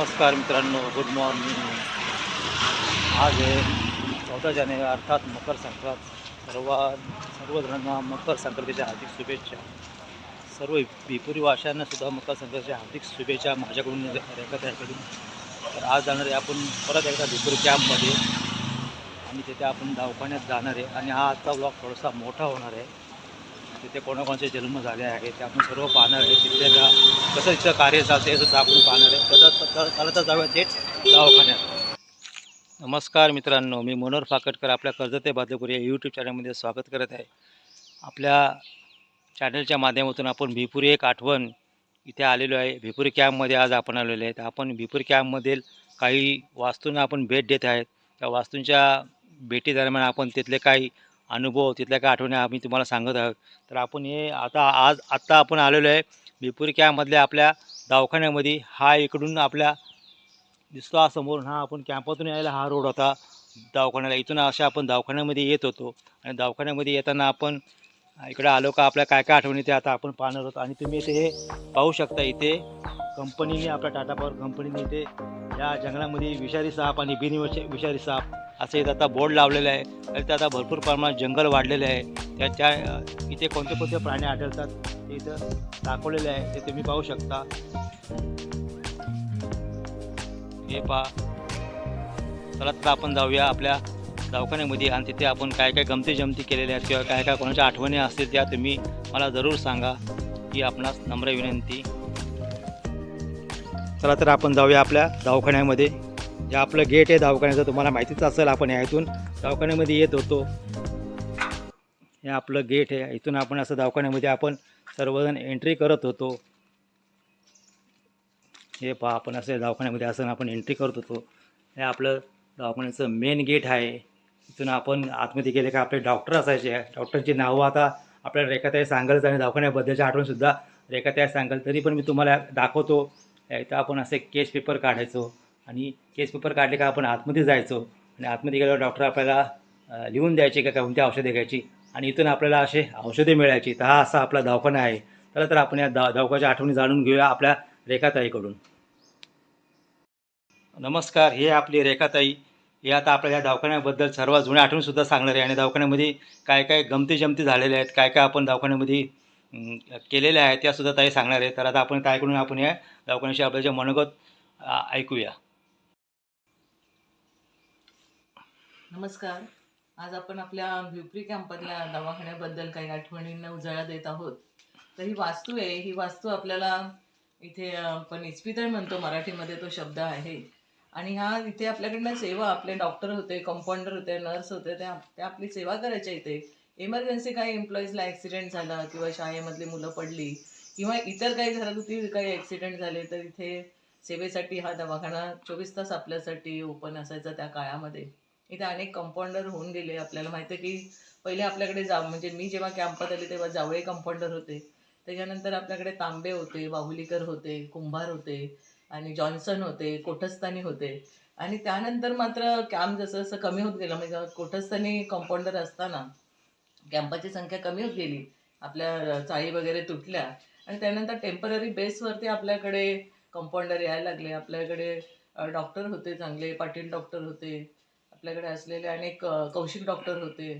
नमस्कार मित्रांनो good morning आज आहे चौदा जानेवारी अर्थात मकर संक्रांत. सर्व सर्वजणांना मकर संक्रांतीच्या हार्दिक शुभेच्छा. सर्व भिपुरी वाशांना सुद्धा मकर संक्रांतीच्या हार्दिक शुभेच्छा माझ्याकडून रेखत तर आज जाणार आहे आपण परत एकदा भिपुरी कॅम्पमध्ये. आणि तिथे आपण दवाखान्यात जाणार आहे. आणि हा आजचा ब्लॉग थोडासा मोठा होणार आहे. तिथे कोणाकोणाचे जन्म झाले आहे ते आपण सर्व पाहणार आहे. तिथे कसं तिथं कार्य चालतं हे सुद्धा आपण पाहणार आहे. तर तर- तर जाऊया थेट दवाखान्यात. नमस्कार मित्रांनो मी मनोहर फाकटकर आपल्या कर्जते बादलपूर या यूट्यूब चॅनलमध्ये स्वागत करत आहे. आपल्या चॅनलच्या माध्यमातून आपण भिपुरी एक आठवण इथे आलेलो आहे. भिपुरी कॅम्पमध्ये आज आपण आलेलो आहे. तर आपण भिपुरी कॅम्पमधील काही वास्तूंना आपण भेट देत आहेत. त्या वास्तूंच्या भेटीदरम्यान आपण तिथले काही अनुभव तिथल्या काय आठवणी आम्ही तुम्हाला सांगत आहोत. तर आपण हे आता आज आत्ता आपण आलेलो आहे बिपुरी कॅम्पमधल्या आपल्या दवाखान्यामध्ये. हा इकडून आपल्या दिसतो हा समोरून. हा आपण कॅम्पातून यायला हा रोड होता दवाखान्याला. इथून अशा आपण दवाखान्यामध्ये येत होतो. आणि दवाखान्यामध्ये येताना आपण इकडे आलो का आपल्या काय काय आठवणी ते आता आपण पाहणार आहोत. आणि तुम्ही इथे हे पाहू शकता इथे कंपनीने आपल्या टाटा पॉवर कंपनीने इथे या जंगलामध्ये विषारी साप आणि बिनविष विषारी साप असे इथं आता बोर्ड लावलेले आहे. आणि ते आता भरपूर प्रमाणात जंगल वाढलेले आहे. त्या त्या इथे कोणते कोणते प्राणी आढळतात ते इथं दाखवलेले आहे. ते तुम्ही पाहू शकता. हे पहा. चला तर आपण जाऊया आपल्या दवाखान्यामध्ये आणि तिथे आपण काय काय गमती जमती केलेल्या आहेत किंवा काय काय कोणाच्या आठवणी असतील त्या तुम्ही मला जरूर सांगा. ही आपणास नम्र विनंती. चला तर आपण जाऊया आपल्या दवाखान्यामध्ये. जे आपलं गेट आहे दवाखान्याचं तुम्हाला माहितीच असेल आपण या इथून दवाखान्यामध्ये येत होतो. हे आपलं गेट आहे. इथून आपण असं दवाखान्यामध्ये आपण सर्वजण एंट्री करत होतो. हे पहा आपण असं दवाखान्यामध्ये असं आपण एंट्री करत होतो. हे आपलं दवाखान्याचं मेन गेट आहे. इथून आपण आतमध्ये गेले का आपले डॉक्टर असायचे. डॉक्टरची नावं आता आपल्याला रेखाताई सांगायला आणि दवाखान्याबद्दलच्या आठवणसुद्धा रेखाताई सांगाल. तरी पण मी तुम्हाला दाखवतो. इथं आपण असे केस पेपर काढायचो आणि केस पेपर काढले का आपण आतमध्ये जायचो आणि आतमध्ये गेल्यावर डॉक्टर आपल्याला लिहून द्यायचे का कोणती औषधे घ्यायची आणि इथून आपल्याला असे औषधे मिळायची. तर हा असा आपला दवाखाना आहे. चला तर आपण या दा दवाखान्याच्या आठवणी जाणून घेऊया आपल्या रेखाताईकडून. नमस्कार हे आपली रेखाताई. हे आता आपल्या या दवाखान्याबद्दल सर्व जुन्या आठवणीसुद्धा सांगणार आहे आणि दवाखान्यामध्ये काय काय गमती जमती झालेल्या आहेत काय काय आपण दवाखान्यामध्ये केलेल्या आहेत त्यासुद्धा ताई सांगणार आहे तर आता आपण काय करून आपण या दवाखान्याशी आपल्याच्या मनोगत ऐकूया. नमस्कार. आज आपण आपल्या भिवपरी कॅम्पातल्या दवाखान्याबद्दल काही आठवणींना उजाळा देत आहोत. तर ही वास्तू आहे. ही वास्तू आपल्याला इथे आपण इस्पितळ म्हणतो मराठीमध्ये तो शब्द आहे. आणि हा इथे आपल्याकडनं सेवा आपले डॉक्टर होते कंपाऊंडर होते नर्स होते त्या आपली सेवा करायच्या इथे. इमर्जन्सी काही एम्प्लॉईजला ॲक्सिडेंट झाला किंवा शाळेमधली मुलं पडली किंवा इतर काही घरागुती काही ॲक्सिडेंट झाले तर इथे सेवेसाठी हा दवाखाना चोवीस तास आपल्यासाठी ओपन असायचा त्या काळामध्ये. इथे अनेक कंपाऊंडर होऊन गेले. आपल्याला माहिती आहे की पहिले आपल्याकडे जा म्हणजे मी जेव्हा कॅम्पात आले तेव्हा जावळे कंपाऊंडर होते. त्याच्यानंतर आपल्याकडे तांबे होते बाहुलीकर होते कुंभार होते आणि जॉन्सन होते कोठस्थानी होते. आणि त्यानंतर मात्र कॅम्प जसं जसं कमी होत गेलं म्हणजे कोठस्थानी कंपाऊंडर असताना कॅम्पाची संख्या कमी होत गेली आपल्या चाळी वगैरे तुटल्या आणि त्यानंतर टेंपररी बेसवरती आपल्याकडे कंपाऊंडर यायला लागले. आपल्याकडे डॉक्टर होते चांगले पाटील डॉक्टर होते आपल्याकडे असलेले अनेक कौशिक डॉक्टर होते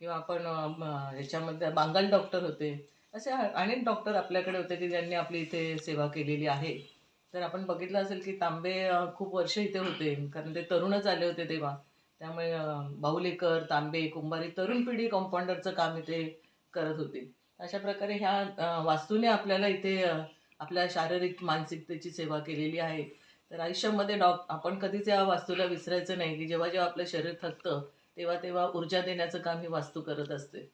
किंवा आपण ह्याच्यामध्ये याच्यामध्ये बांगाल डॉक्टर होते. असे अनेक डॉक्टर आपल्याकडे होते की ज्यांनी आपली इथे सेवा केलेली आहे. तर आपण बघितलं असेल की तांबे खूप वर्ष इथे होते कारण ते तरुणच आले होते तेव्हा. त्यामुळे बाहुलेकर तांबे कुंभारी तरुण पिढी कंपाऊंडरचं काम इथे करत होते. अशा प्रकारे ह्या वास्तूने आपल्याला इथे आपल्या शारीरिक मानसिकतेची सेवा केलेली आहे. तर आयुष्यामध्ये डॉक आपण कधीच या वास्तूला विसरायचं नाही की जेव्हा जेव्हा आपलं शरीर थकतं तेव्हा तेव्हा ऊर्जा देण्याचं काम ही वास्तू करत असते.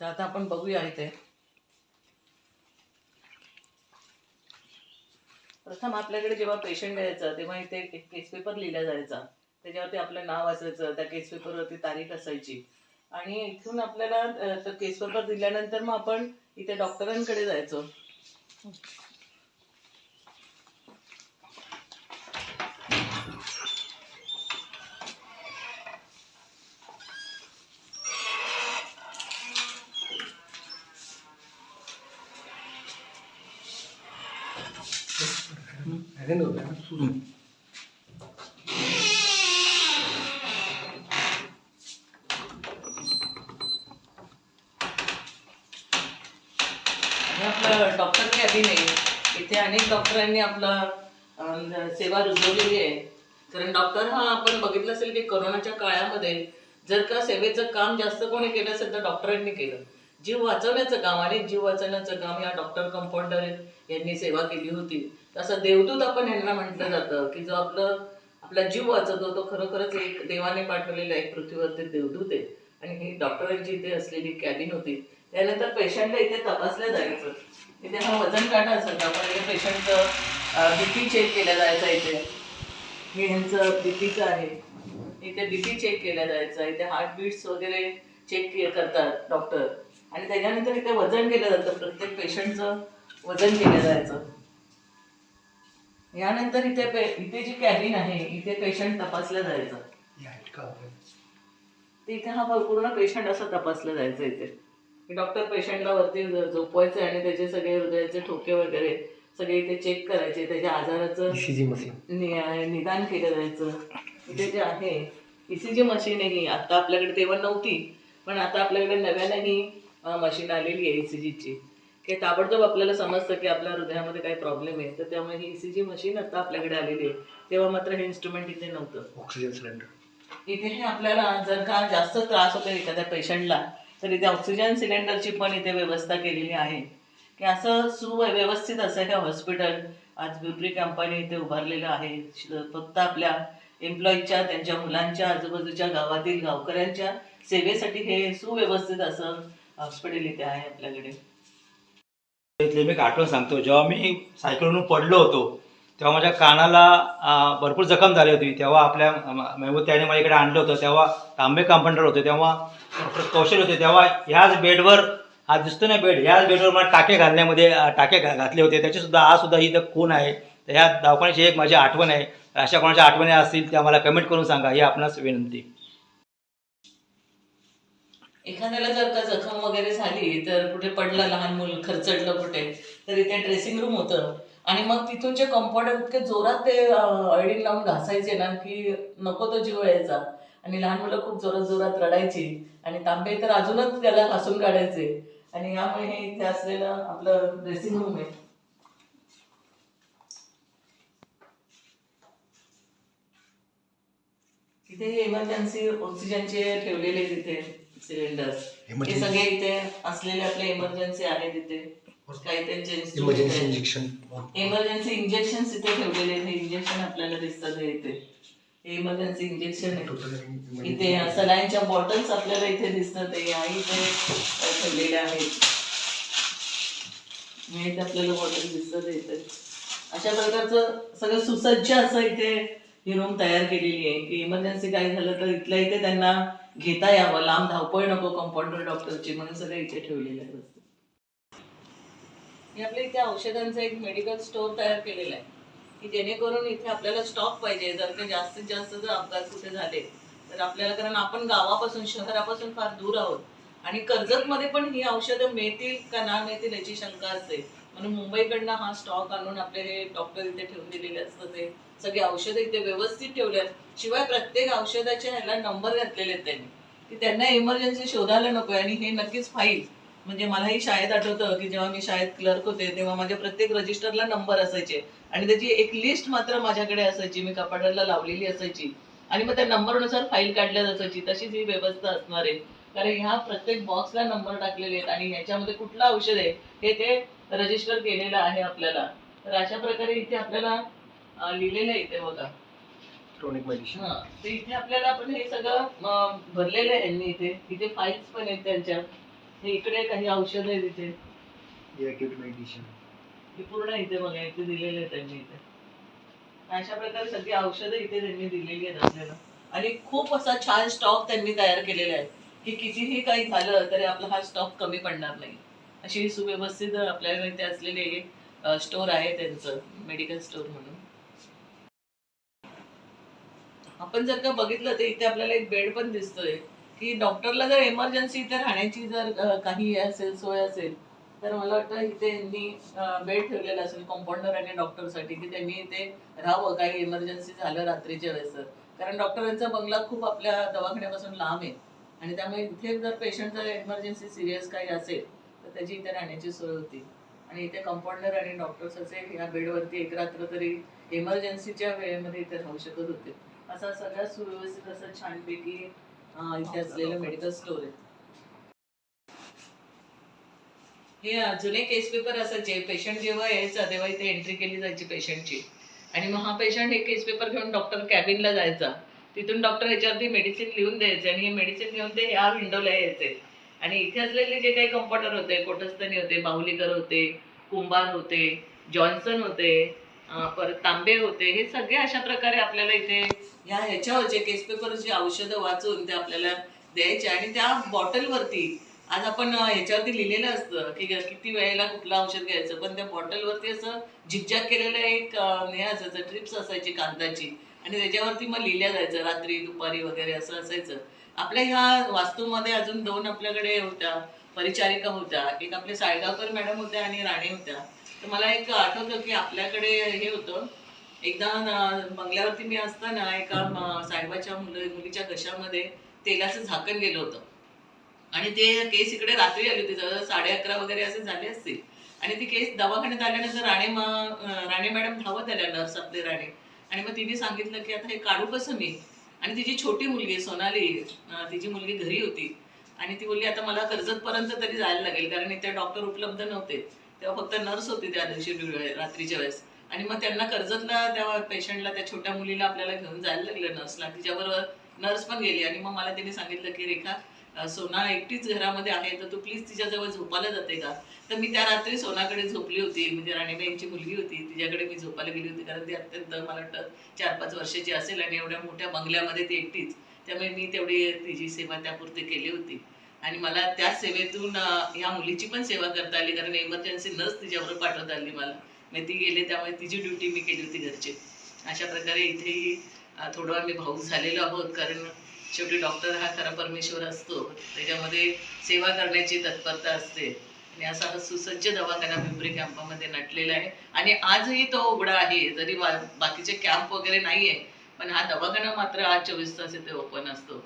तर आता आपण बघूया इथे. प्रथम आपल्याकडे जेव्हा पेशंट यायचं तेव्हा इथे एक केस पेपर लिहिला जायचा. त्याच्यावरती आपलं नाव असायचं त्या केस पेपरवरती तारीख असायची. आणि इथून आपल्याला केस पेपर दिल्यानंतर मग आपण इथे डॉक्टरांकडे जायचो हे आपलं डॉक्टर कॅबिन आहे इथे अनेक डॉक्टरांनी आपला सेवा रुजवलेली आहे. कारण डॉक्टर हा आपण बघितलं असेल की कोरोनाच्या काळामध्ये जर का सेवेचं काम जास्त कोणी केलं असेल तर डॉक्टरांनी केलं. जीव वाचवण्याचं काम आणि जीव वाचवण्याचं काम या डॉक्टर कंपाऊंडर यांनी सेवा केली होती. तसं देवदूत आपण यांना म्हटलं जातं की जो आपलं आपला जीव वाचवतो तो खरोखरच एक देवाने पाठवलेला एक पृथ्वीवरती देवदूत आहे. आणि ही डॉक्टरांची इथे असलेली कॅबिन होती. त्यानंतर पेशंटला इथे तपासलं जायचं. इथे हा वजन काटा असायचा आपण या पेशंटचं बीपी चेक केला जायचा इथे. हे ह्यांचं बीपीचं आहे. इथे बीपी चेक केला जायचा. इथे हार्टबीट्स वगैरे चेक करतात डॉक्टर आणि त्याच्यानंतर इथे वजन केलं जातं. प्रत्येक पेशंटचं वजन केलं जायचं. यानंतर इथे पे इथे जी कॅबिन आहे इथे पेशंट तपासलं जायचं. इथे हा पूर्ण पेशंट असं तपासलं जायचं इथे. डॉक्टर पेशंटला वरती झोपवायचे आणि त्याचे सगळे हृदयाचे ठोके वगैरे सगळे इथे चेक करायचे त्याच्या आजाराचं नि- निदान केलं जायचं. इथे जे आहे ईसीजी मशीन आहे ही. आता आपल्याकडे तेव्हा नव्हती पण आता आपल्याकडे नव्यानं ही मशीन आलेली आहे ईसीजीची की ताबडतोब आपल्याला समजतं की आपल्या हृदयामध्ये काही प्रॉब्लेम आहे. तर त्यामुळे ही ईसीजी मशीन आता आपल्याकडे आलेली आहे. तेव्हा मात्र हे इन्स्ट्रुमेंट इथे नव्हतं. ऑक्सिजन सिलेंडर इथे हे आपल्याला जर का जास्त त्रास होतो एखाद्या पेशंटला तर इथे ऑक्सिजन सिलेंडरची पण इथे व्यवस्था केलेली आहे. की असं सुव्यवस्थित असं हे हॉस्पिटल आज ब्युटरी कंपनी इथे उभारलेलं आहे. फक्त आपल्या एम्प्लॉईच्या त्यांच्या मुलांच्या आजूबाजूच्या गावातील गावकऱ्यांच्या सेवेसाठी हे सुव्यवस्थित असं हॉस्पिटल इथे आहे आपल्याकडे. मी एक आठवण सांगतो. जेव्हा मी सायकलवरून पडलो होतो तेव्हा माझ्या कानाला भरपूर जखम झाली होती. तेव्हा आपल्या महबूब त्याने माझ्याकडे आणलं होतं. तेव्हा तांबे कंपाउंडर होते. तेव्हा कौशल होते. तेव्हा ह्याच बेडवर हा दिसतो ना बेड ह्याच बेडवर मला टाके घालण्यामध्ये टाके घा घातले होते. त्याचीसुद्धा आज सुद्धा ही इथं खून आहे. तर ह्या दवाखान्याची एक माझी आठवण आहे. अशा कोणाच्या आठवणी असतील त्या मला कमेंट करून सांगा. ही आपणास विनंती. एखाद्याला जर का जखम वगैरे झाली तर कुठे पडलं लहान मूल खरचडलं कुठे तर इथे ड्रेसिंग रूम होतं. आणि मग तिथून जे कंपाऊंडर इतके जोरात ते अळी लावून घासायचे ना की नको तो जीव यायचा. आणि लहान मुलं खूप जोरात जोरात रडायची. आणि तांबे तर अजूनच त्याला घासून काढायचे. आणि यामुळे हे इथे असलेलं आपलं ड्रेसिंग रूम आहे. इथे इमर्जन्सी ऑक्सिजनचे ठेवलेले तिथे सिलेंडर्स हे. सगळे इथे असलेले आपले इमर्जन्सी आहेत इथे. काही त्यांचे इमर्जन्सी इंजेक्शन इमर्जन्सी इंजेक्शन इथे? ठेवलेले आहेत. हे इंजेक्शन आपल्याला दिसतात हे इथे? इमर्जन्सी इंजेक्शन आहे. इथे सलाईनच्या बॉटल्स आपल्याला इथे दिसतात. या इथे ठेवलेल्या आहेत. आपल्याला बॉटल दिसतात इथे. अशा प्रकारचं सगळं सुसज्ज असं इथे ही रूम तयार केलेली आहे. की इमर्जन्सी काय झालं तर इथल्या इथे त्यांना घेता यावं. लांब धावपळ नको कंपाऊंडर डॉक्टरची म्हणून सगळं इथे ठेवलेलं आहे. मी आपल्या इथे औषधांचा एक मेडिकल स्टोअर तयार केलेला आहे. की जेणेकरून इथे आपल्याला स्टॉक पाहिजे. जर का जास्तीत जास्त जर अपघात कुठे झाले तर आपल्याला कारण आपण गावापासून शहरापासून फार दूर आहोत. आणि कर्जतमध्ये पण ही औषधं मिळतील का ना मिळतील याची शंका असते. म्हणून मुंबईकडनं हा स्टॉक आणून आपले हे डॉक्टर इथे ठेवून दिलेले असतात ते. सगळे औषधं इथे व्यवस्थित ठेवल्यात शिवाय प्रत्येक औषधाच्या ह्याला नंबर घातलेले आहेत त्यांनी. की त्यांना इमर्जन्सी शोधायला नको आणि हे नक्कीच फाईल म्हणजे मलाही शाळेत आठवतं की जेव्हा मी शाळेत क्लर्क होते तेव्हा माझ्या प्रत्येक रजिस्टरला नंबर असायचे. आणि त्याची एक लिस्ट मात्र माझ्याकडे असायची. मी कपाटाला लावलेली असायची. आणि मग त्या नंबरनुसार फाईल काढल्या जायची तशीच ही व्यवस्था असणार आहे. कारण ह्या प्रत्येक बॉक्सला नंबर टाकलेले आहेत आणि ह्याच्यामध्ये कुठलं औषध आहे हे ते रजिस्टर केलेलं आहे आपल्याला. तर अशा प्रकारे इथे आपल्याला लिहिलेलं आहे इथे बघा. मेडिसिन तर इथे आपल्याला आपण हे सगळं भरलेलं आहे यांनी इथे. इथे फाईल्स पण आहेत त्यांच्या. हे इकडे काही औषध एक्यूट मेडिसिन हे पूर्ण इथे बघा इथे दिलेले आहेत त्यांनी इथे. अशा प्रकारे सगळी औषधं इथे त्यांनी दिलेली आहेत आपल्याला. आणि खूप असा छान स्टॉक त्यांनी तयार केलेला आहे की कितीही काही झालं तरी आपला हा स्टॉक कमी पडणार नाही. अशी सुव्यवस्थित आपल्याला इथे असलेले स्टोर आहे त्यांचं मेडिकल स्टोर म्हणून. आपण जर का बघितलं तर इथे आपल्याला एक बेड पण दिसतोय. की डॉक्टरला जर इमर्जन्सी इथे राहण्याची जर काही हे असेल सोय असेल तर मला वाटतं इथे यांनी बेड ठेवलेला असेल कॉम्पाउंडर आणि डॉक्टरसाठी की त्यांनी इथे राहावं काही इमर्जन्सी झालं रात्रीच्या वेळेस तर. कारण डॉक्टरांचा बंगला खूप आपल्या दवाखान्यापासून लांब आहे. आणि त्यामुळे इथे जर पेशंट जर इमर्जन्सी सिरियस काही असेल तर त्याची इथे राहण्याची सोय होती. आणि इथे कंपाऊंडर आणि डॉक्टर्स असे या बेडवरती एक रात्र तरी इमर्जन्सीच्या वेळेमध्ये इथे राहू शकत होते. असा सगळ्यात सुव्यवस्थित असं छानपैकी इथे असलेलं मेडिकल स्टोर आहे. हे जुने केस पेपर असायचे पेशंट जेव्हा यायचा तेव्हा इथे एंट्री केली जायची पेशंटची आणि मग हा पेशंट हे केस पेपर घेऊन डॉक्टर कॅबिनला जायचा. तिथून डॉक्टर ह्याच्यावरती मेडिसिन लिहून द्यायचे आणि हे मेडिसिन घेऊन ते ह्या विंडोला यायचे. आणि इथे असलेले जे काही कम्प्युटर होते कोटस्थानी होते बाहुलीकर होते कुंभार होते जॉन्सन होते परत तांबे होते हे सगळे अशा प्रकारे आपल्याला इथे ह्या ह्याच्यावरचे केस पेपरची औषधं वाचून ते आपल्याला द्यायचे आणि त्या बॉटलवरती आज आपण ह्याच्यावरती लिहिलेलं असतं की किती वेळेला कुठलं औषध घ्यायचं. पण त्या बॉटलवरती असं झिकझॅक केलेलं एक हे असायचं ट्रिप्स असायची कागदाची. आणि त्याच्यावरती मग लिहिल्या जायचं रात्री दुपारी वगैरे असं असायचं. आपल्या ह्या वास्तूमध्ये अजून दोन आपल्याकडे होत्या परिचारिका होत्या. एक आपले साळगावकर मॅडम होत्या आणि राणे होत्या. तर मला एक आठवतं की आपल्याकडे हे होतं. एकदा मंगल्यावरती बंगल्यावरती मी असताना एका साहेबाच्या मुलं मुलीच्या घशामध्ये तेलाचं झाकण गेलं होतं. आणि ते केस इकडे रात्री आली होती जवळ साडे अकरा वगैरे असे झाले असतील. आणि ती केस दवाखान्यात आल्यानंतर राणे मा राणे मॅडम धावत आल्या नर्स आपले राणे. आणि मग तिने सांगितलं की आता हे काढू कसं मी? आणि तिची छोटी मुलगी सोनाली तिची मुलगी घरी होती. आणि ती बोलली आता मला कर्जतपर्यंत तरी जायला लागेल कारण इथे डॉक्टर उपलब्ध नव्हते. तेव्हा फक्त नर्स होती त्या दिवशी रात्रीच्या वेळेस. आणि मग त्यांना कर्जतला त्या पेशंटला त्या छोट्या मुलीला आपल्याला घेऊन जायला लागलं नर्सला तिच्याबरोबर नर्स पण गेली. आणि मग मला तिने सांगितलं की रेखा सोना एकटीच घरामध्ये आहे तर तू प्लीज तिच्याजवळ झोपायला जाते का? तर मी त्या रात्री सोनाकडे झोपली होती. म्हणजे राणीबाईंची मुलगी होती. तिच्याकडे मी झोपायला गेली होती. कारण ती अत्यंत मला वाटतं चार पाच वर्षाची असेल आणि एवढ्या मोठ्या बंगल्यामध्ये ती एकटीच. त्यामुळे मी तेवढी तिची सेवा त्यापुरती केली होती. आणि मला त्या सेवेतून ह्या मुलीची पण सेवा करता आली कारण इमर्जन्सी नर्स तिच्याबरोबर पाठवता आली मला. मग ती गेले त्यामुळे तिची ड्युटी मी केली होती घरची. अशा प्रकारे इथेही थोडं आम्ही भाऊ झालेलो आहोत कारण शेवटी डॉक्टर हा खरा परमेश्वर असतो. त्याच्यामध्ये सेवा करण्याची तत्परता असते. आणि असा हा सुसज्ज दवाखाना पिंपरी कॅम्पामध्ये नटलेला आहे. आणि आजही तो उघडा आहे जरी बाकीचे कॅम्प वगैरे नाही आहे पण हा दवाखाना मात्र आज चोवीस तास इथे ओपन असतो.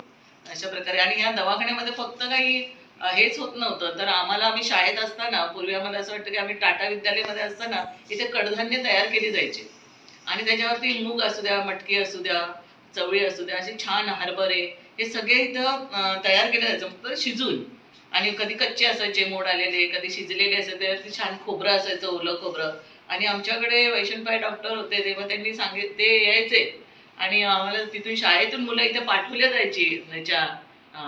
अशा प्रकारे. आणि या दवाखान्यामध्ये फक्त काही हेच होत नव्हतं. तर आम्हाला आम्ही शाळेत असताना पूर्वी आम्हाला असं वाटतं की आम्ही टाटा विद्यालयामध्ये असताना इथे कडधान्य तयार केली जायची. आणि त्याच्यावरती मूग असू द्या मटकी असू द्या चवळी असू द्या असे छान हरभरे हे सगळे इथं तयार केले जायचं. फक्त शिजून. आणि कधी कच्चे असायचे मोड आलेले कधी शिजलेले असायचे त्यावरती छान खोबरं असायचं ओलं खोबरं. आणि आमच्याकडे वैशनपाय डॉक्टर होते तेव्हा त्यांनी सांगित ते यायचे. आणि आम्हाला तिथून शाळेतून मुलं इथे पाठवल्या जायची. ह्याच्या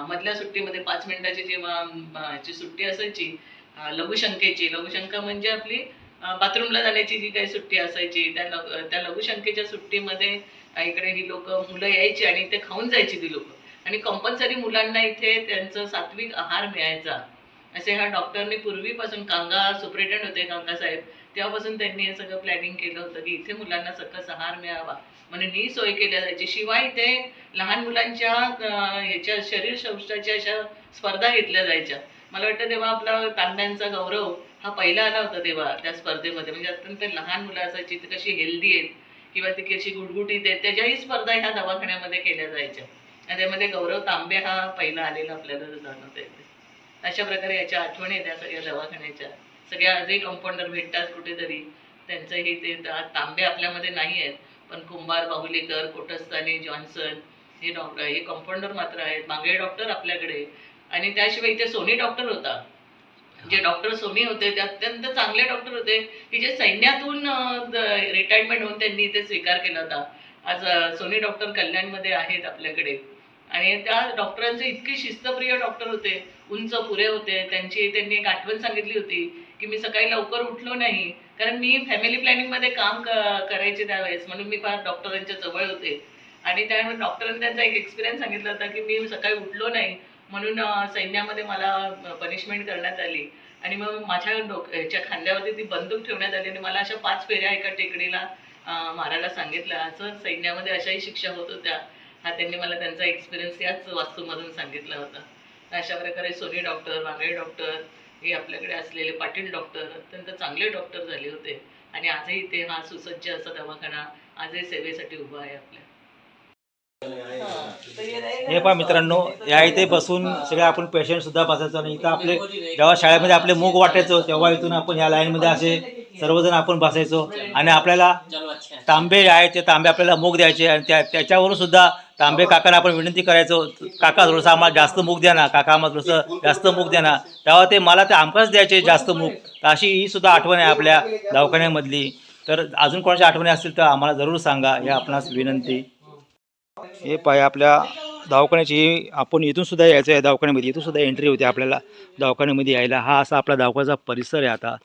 मधल्या सुट्टीमध्ये पाच मिनिटाची जेव्हा सुट्टी असायची लघुशंकेची. लघुशंका म्हणजे आपली बाथरूमला जाण्याची जी काही सुट्टी असायची त्या त्या लघुशंकेच्या सुट्टीमध्ये इकडे ही लोक मुलं यायची आणि ते खाऊन जायची ती लोक. आणि कंपल्सरी मुलांना इथे त्यांचं सात्विक आहार मिळायचा. असे ह्या डॉक्टरने पूर्वीपासून कांगा सुप्रिटेंड होते कांगा साहेब तेव्हापासून त्यांनी हे सगळं प्लॅनिंग केलं होतं की इथे मुलांना सकस आहार मिळावा. म्हणून ही सोय केल्या जायची. शिवाय इथे लहान मुलांच्या ह्याच्या शरीर सौष्ठाच्या अशा स्पर्धा घेतल्या जायच्या. मला वाटतं तेव्हा आपला तांब्यांचा गौरव हा पहिला आला होता तेव्हा त्या स्पर्धेमध्ये. म्हणजे अत्यंत लहान मुलं असायची ती कशी हेल्दी आहेत किंवा ती कशी गुटगुटीत आहेत त्याच्याही स्पर्धा ह्या दवाखान्यामध्ये केल्या जायच्या. आणि त्यामध्ये गौरव तांबे हा पहिला आलेला आपल्याला जाणवता येते. अशा प्रकारे याच्या आठवणी आहेत त्या सगळ्या दवाखान्याच्या. सगळ्या आजही कंपाऊंडर भेटतात कुठेतरी त्यांचंही ते तांबे आपल्यामध्ये नाही आहेत. पण कुंभार बाहुलेकर कोटस्थानी जॉन्सन हे डॉक्टर हे कंपाऊंडर मात्र आहेत. मागे डॉक्टर आपल्याकडे. आणि त्याशिवाय इथे सोनी डॉक्टर होता. जे डॉक्टर सोनी होते ते अत्यंत चांगले डॉक्टर होते. की जे सैन्यातून रिटायरमेंट होऊन त्यांनी इथे स्वीकार केला होता. आज सोनी डॉक्टर कल्याणमध्ये आहेत आपल्याकडे. आणि त्या डॉक्टरांचे इतके शिस्तप्रिय डॉक्टर होते. उंच पुरे होते. त्यांची त्यांनी एक आठवण सांगितली होती की मी सकाळी लवकर उठलो नाही. कारण मी फॅमिली प्लॅनिंगमध्ये काम क- करायचे त्यावेळेस. म्हणून मी फार डॉक्टरांच्या जवळ होते. आणि त्यामुळे डॉक्टरांनी त्यांचा एक एक्सपिरियन्स सांगितला होता की मी सकाळी उठलो नाही. म्हणून सैन्यामध्ये मला पनिशमेंट करण्यात आली. आणि मग माझ्या डोक ह्याच्या खांद्यावरती ती बंदूक ठेवण्यात आली. आणि मला अशा पाच फेऱ्या एका टेकडीला मारायला सांगितलं. असं सैन्यामध्ये अशाही शिक्षा होत होत्या. हा त्यांनी मला त्यांचा एक्सपिरियन्स याच वास्तूमधून सांगितला होता. अशा प्रकारे सोनी डॉक्टर वांगळे डॉक्टर हे आपल्याकडे असलेले पाटील डॉक्टर अत्यंत चांगले डॉक्टर झाले होते. आणि आजही ते हा सुसज्ज असा दवाखाना आजही सेवेसाठी उभा आहे आपल्या. हे पहा मित्रांनो या इथे बसून सगळे आपण पेशंट सुद्धा बसायचो आणि इथं आपले जेव्हा शाळेमध्ये आपले मूग वाटायचो तेव्हा इथून आपण या लाईनमध्ये असे सर्वजण आपण बसायचो. आणि आपल्याला तांबे आहे ते तांबे आपल्याला मूग द्यायचे आणि त्या त्याच्यावरून सुद्धा तांबे काकांना आपण विनंती करायचो काका थोडंसं आम्हाला जास्त मूग द्या ना काका आम्हाला थोडंसं जास्त मूग द्या ना. तेव्हा ते मला ते आमकाच द्यायचे जास्त मूग तर अशी ही सुद्धा आठवण आहे आपल्या दवाखान्यामधली. तर अजून कोणाच्या आठवणी असतील तर आम्हाला जरूर सांगा हे आपणास विनंती. हे पाय आपल्या दवाखान्याची आपण इथून सुद्धा यायचं आहे दवाखान्यामध्ये. इथून सुद्धा एंट्री होते आपल्याला दवाखान्यामध्ये यायला. हा असा आपला दवाखान्याचा परिसर आहे आता.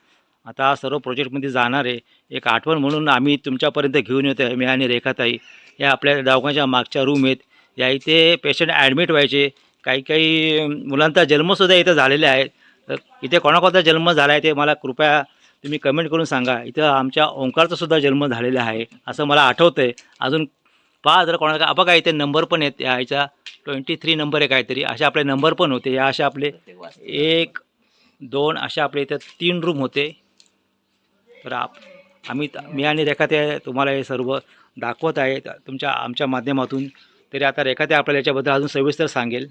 आता सर्व प्रोजेक्टमध्ये जाणार आहे. एक आठवण म्हणून आम्ही तुमच्यापर्यंत घेऊन येतो आहे मी आणि रेखाताई. या आपल्या दवाखान्याच्या मागच्या रूम आहेत. या इथे पेशंट ॲडमिट व्हायचे. काही काही मुलांचा जन्मसुद्धा इथं झालेले आहे. तर इथे कोणाकोणता जन्म झाला आहे ते मला कृपया तुम्ही कमेंट करून सांगा. इथं आमच्या ओंकारचासुद्धा जन्म झालेला आहे असं मला आठवतं आहे अजून पहा जर कोणाला बघा इथे नंबर पण आहेत. याच्या ट्वेंटी थ्री नंबर आहे काहीतरी. असे आपले नंबर पण होते. या असे आपले एक दोन असे आपले इथं तीन रूम होते. तर आप आम्ही मी आणि रेखा ते तुम्हाला हे सर्व दाखवत आहे. तुमच्या आमच्या माध्यमातून. तरी आता रेखा ते आपल्याला याच्याबद्दल अजून सविस्तर सांगेल.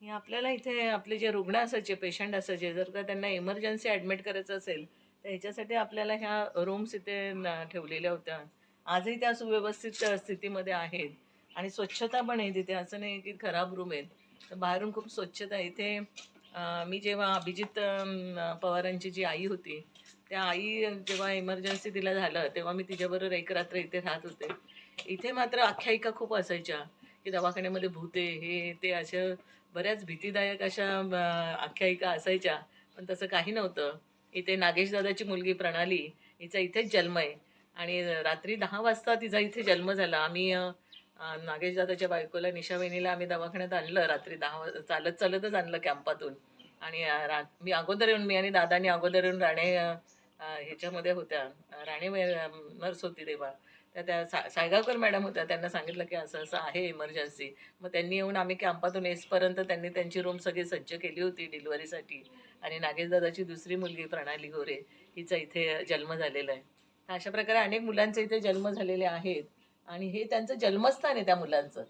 हे आपल्याला इथे आपले जे रुग्ण असायचे पेशंट असायचे जर का त्यांना इमर्जन्सी ॲडमिट करायचं असेल तर ह्याच्यासाठी आपल्याला ह्या रूम्स इथे ठेवलेल्या होत्या. आजही त्या सुव्यवस्थित स्थितीमध्ये आहेत. आणि स्वच्छता पण आहे तिथे. असं नाही की खराब रूम आहेत. तर बाहेरून खूप स्वच्छता इथे मी जेव्हा अभिजित पवारांची जी आई होती त्या आई जेव्हा इमर्जन्सी तिला झालं तेव्हा मी तिच्याबरोबर एक रात्र इथे राहत होते. इथे मात्र आख्यायिका खूप असायच्या की दवाखान्यामध्ये भूते हे ते अशा बऱ्याच भीतीदायक अशा आख्यायिका असायच्या. पण तसं काही नव्हतं. इथे नागेशदादाची मुलगी प्रणाली हिचा इथेच जन्म आहे. आणि रात्री दहा वाजता तिचा इथे जन्म झाला. आम्ही नागेशदादाच्या बायकोला निशा वहिनीला आम्ही दवाखान्यात आणलं. रात्री दहा वाजता चालत चालतच आणलं कॅम्पातून. आणि रा मी अगोदर येऊन मी आणि दादानी अगोदर येऊन राणे ह्याच्यामध्ये होत्या. राणे नर्स होती तेव्हा. त्या त्या सा सायगावकर मॅडम होत्या. त्यांना सांगितलं की असं असं आहे इमर्जन्सी मग त्यांनी येऊन आम्ही कॅम्पातून येसपर्यंत त्यांनी त्यांची रूम सगळी सज्ज केली होती डिलिव्हरीसाठी आणि नागेशदादाची दुसरी मुलगी प्रणाली गोरे हिचा इथे जन्म झालेला आहे. तर अशा प्रकारे अनेक मुलांचे इथे जन्म झालेले आहेत. आणि हे त्यांचं जन्मस्थान आहे त्या मुलांचं.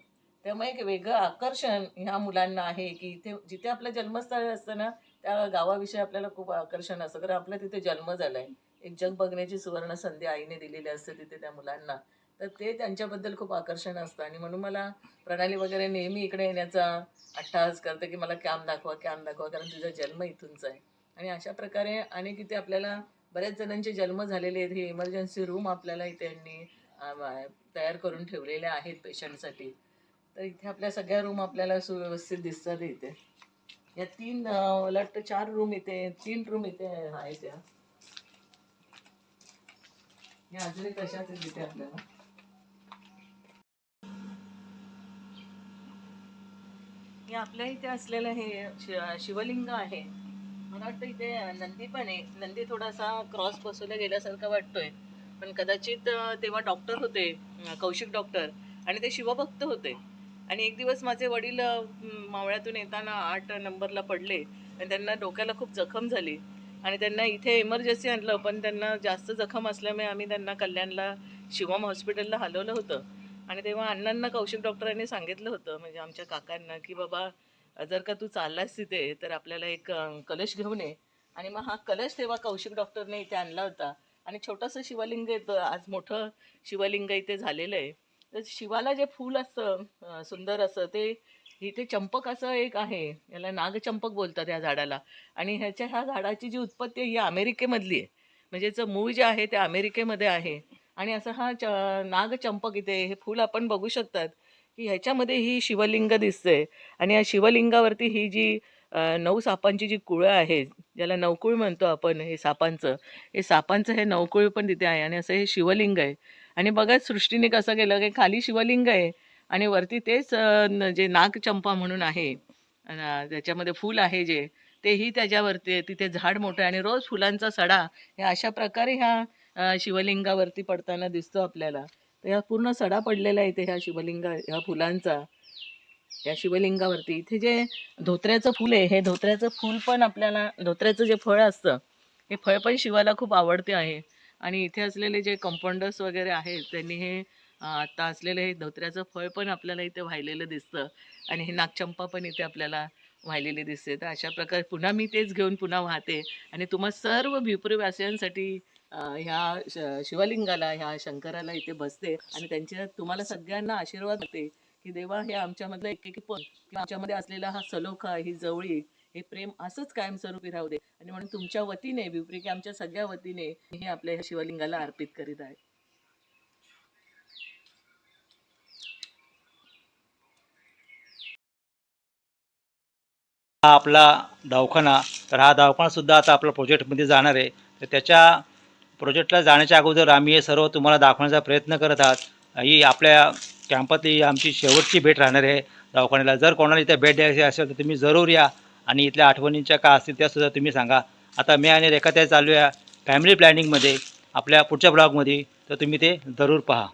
त्यामुळे एक वेगळं आकर्षण ह्या मुलांना आहे की इथे जिथे आपलं जन्मस्थळ असतं ना त्या गावाविषयी आपल्याला खूप आकर्षण असतं. कारण आपला तिथे जन्म झाला आहे एक जग बघण्याची सुवर्ण संधी आईने दिलेली असते तिथे त्या मुलांना. तर ते त्यांच्याबद्दल खूप आकर्षण असतं. आणि म्हणून मला प्रणाली वगैरे नेहमी इकडे येण्याचा अट्टहास करतं की मला कॅम्प दाखवा कॅम्प दाखवा कारण तुझा जन्म इथूनचा आहे. आणि अशा प्रकारे अनेक इथे आपल्याला बऱ्याच जणांचे जन्म झालेले आहेत. हे इमर्जन्सी रूम आपल्याला इथे यांनी तयार करून ठेवलेले आहेत पेशंटसाठी तर इथे आपल्या सगळ्या रूम आपल्याला सुव्यवस्थित दिसतात इथे. या तीन मला वाटतं चार रूम इथे तीन रूम इथे आहेत त्या या अजूनही कशाच आहेत इथे आपल्याला. हे आपल्या इथे असलेलं हे शिवलिंग आहे. मला वाटतं इथे नंदी पण आहे. नंदी थोडासा क्रॉस बसवला गेल्यासारखा वाटतोय. पण कदाचित तेव्हा डॉक्टर होते कौशिक डॉक्टर आणि ते शिवभक्त होते. आणि एक दिवस माझे वडील मावळ्यातून येताना आठ नंबरला पडले आणि त्यांना डोक्याला खूप जखम झाली आणि त्यांना इथे इमर्जन्सी आणलं पण त्यांना जास्त जखम असल्यामुळे आम्ही त्यांना कल्याणला शिवम हॉस्पिटलला हलवलं होतं. आणि तेव्हा अण्णांना कौशिक डॉक्टरांनी सांगितलं होतं म्हणजे आमच्या काकांना की बाबा जर का तू चाललास तिथे तर आपल्याला एक कलश घेऊन ये. आणि मग हा कलश तेव्हा कौशिक डॉक्टरने इथे आणला होता. आणि छोटंसं शिवलिंग येतं आज मोठं शिवलिंग इथे झालेलं आहे. तर शिवाला जे फूल असतं सुंदर असं ते इथे चंपक असं एक आहे. याला नागचंपक बोलतात या झाडाला. आणि ह्याच्या ह्या झाडाची जी उत्पत्ती आहे ही अमेरिकेमधली आहे. म्हणजे याचं मूळ जे आहे ते अमेरिकेमध्ये आहे. आणि असं हा च नागचंपक इथे हे फूल आपण बघू शकतात की ह्याच्यामध्ये ही शिवलिंग दिसते. आणि या शिवलिंगावरती ही जी नऊ सापांची जी कुळं आहे ज्याला नवकुळ म्हणतो आपण हे सापांचं हे सापांचं हे नवकुळ पण तिथे आहे. आणि असं हे शिवलिंग आहे. आणि बघा सृष्टीने कसं केलं की खाली शिवलिंग आहे आणि वरती तेच जे नागचंपा म्हणून आहे. त्याच्यामध्ये फूल आहे जे तेही त्याच्यावरती तिथे झाड मोठं आहे आणि रोज फुलांचा सडा हे अशा प्रकारे ह्या शिवलिंगावरती पडताना दिसतो आपल्याला. तर ह्या पूर्ण सडा पडलेला आहे इथे ह्या शिवलिंगा ह्या फुलांचा. या शिवलिंगावरती. इथे जे धोत्र्याचं फूल आहे हे धोत्र्याचं फूल पण आपल्याला धोत्र्याचं जे फळ असतं हे फळ पण शिवाला खूप आवडते आहे. आणि इथे असलेले जे कंपाऊंडर्स वगैरे आहेत त्यांनी हे आत्ता आता असलेलं हे धोत्र्याचं फळ पण आपल्याला इथे वाहिलेलं दिसतं आणि हे नागचंपा पण इथे आपल्याला वाहिलेली दिसते. तर अशा प्रकारे पुन्हा मी तेच घेऊन पुन्हा वाहते आणि तुम्हा सर्व भिपुरीवासियांसाठी ह्या शिवलिंगाला ह्या शंकराला इथे बसते आणि त्यांच्या तुम्हाला सगळ्यांना आशीर्वाद देते की देवा हे आमच्यामधलं एक एक पण किंवा आमच्यामध्ये असलेला हा सलोखा ही जवळी हे प्रेम असंच कायमस्वरूपी राहू दे. आणि म्हणून तुमच्या वतीने बिपरी आमच्या सगळ्या वतीने हे आपल्या ह्या शिवलिंगाला अर्पित करीत आहे. हा आपला दवाखाना तर हा दवाखानासुद्धा आता आपल्या प्रोजेक्टमध्ये जाणार आहे. तर त्याच्या प्रोजेक्टला जाण्याच्या अगोदर आम्ही हे सर्व तुम्हाला दाखवण्याचा प्रयत्न करत आहात. ही आपल्या कॅम्पातली आमची शेवटची भेट राहणार आहे दवाखान्याला. जर कोणाला इथे भेट द्यायची असेल तर तुम्ही जरूर या. आणि इथल्या आठवणींच्या का असतील त्यासुद्धा तुम्ही सांगा. आता मी आणि रेखा त्या चालू आहे फॅमिली प्लॅनिंगमध्ये आपल्या पुढच्या ब्लॉगमध्ये तर तुम्ही ते जरूर पहा.